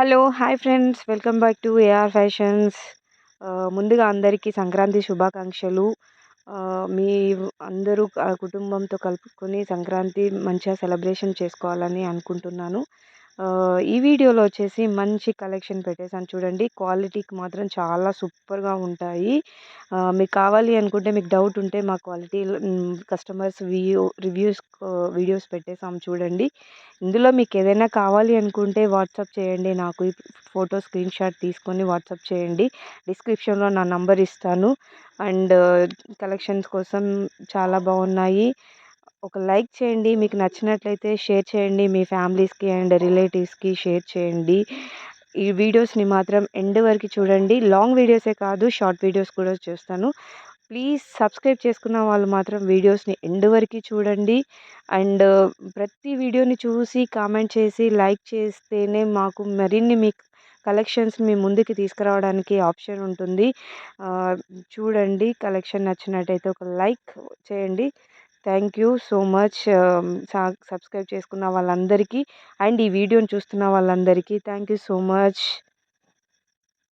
Hello hi friends. Welcome back to AR fashions. ముందుగా అందరికీ సంక్రాంతి శుభాకాంక్షలు. మీ అందరూ కుటుంబంతో కలుపుకొని సంక్రాంతి మంచిగా సెలబ్రేషన్ చేసుకోవాలని అనుకుంటున్నాను. ఈ వీడియోలో వచ్చేసి మంచి కలెక్షన్ పెట్టేసాను చూడండి. క్వాలిటీకి మాత్రం చాలా సూపర్గా ఉంటాయి. మీకు కావాలి అనుకుంటే మీకు డౌట్ ఉంటే మా quality customers view reviews videos పెట్టేసాం చూడండి. ఇందులో మీకు ఏదైనా కావాలి అనుకుంటే వాట్సాప్ చేయండి. నాకు ఫోటో స్క్రీన్ షాట్ తీసుకొని వాట్సాప్ చేయండి. డిస్క్రిప్షన్లో నా నంబర్ ఇస్తాను. అండ్ కలెక్షన్స్ కోసం చాలా బాగున్నాయి. ఒక లైక్ చేయండి మీకు నచ్చినట్లయితే షేర్ చేయండి మీ ఫ్యామిలీస్కి అండ్ రిలేటివ్స్కి షేర్ చేయండి. ఈ వీడియోస్ని మాత్రం ఎండ్ వరకు చూడండి. లాంగ్ వీడియోసే కాదు షార్ట్ వీడియోస్ కూడా చేస్తాను. ప్లీజ్ సబ్స్క్రైబ్ చేసుకున్న వాళ్ళు మాత్రం వీడియోస్ని ఎండ్ వరకు చూడండి. అండ్ ప్రతి వీడియోని చూసి కామెంట్ చేసి లైక్ చేస్తేనే మాకు మరిన్ని మీ కలెక్షన్స్ మీ ముందుకి తీసుకురావడానికి ఆప్షన్ ఉంటుంది. చూడండి. కలెక్షన్ నచ్చినట్టయితే ఒక లైక్ చేయండి. Thank you so much. Subscribe చేసుకున్న వాళ్ళందరికీ అండ్ ఈ వీడియోని చూస్తున్న వాళ్ళందరికీ థ్యాంక్ యూ సో మచ్.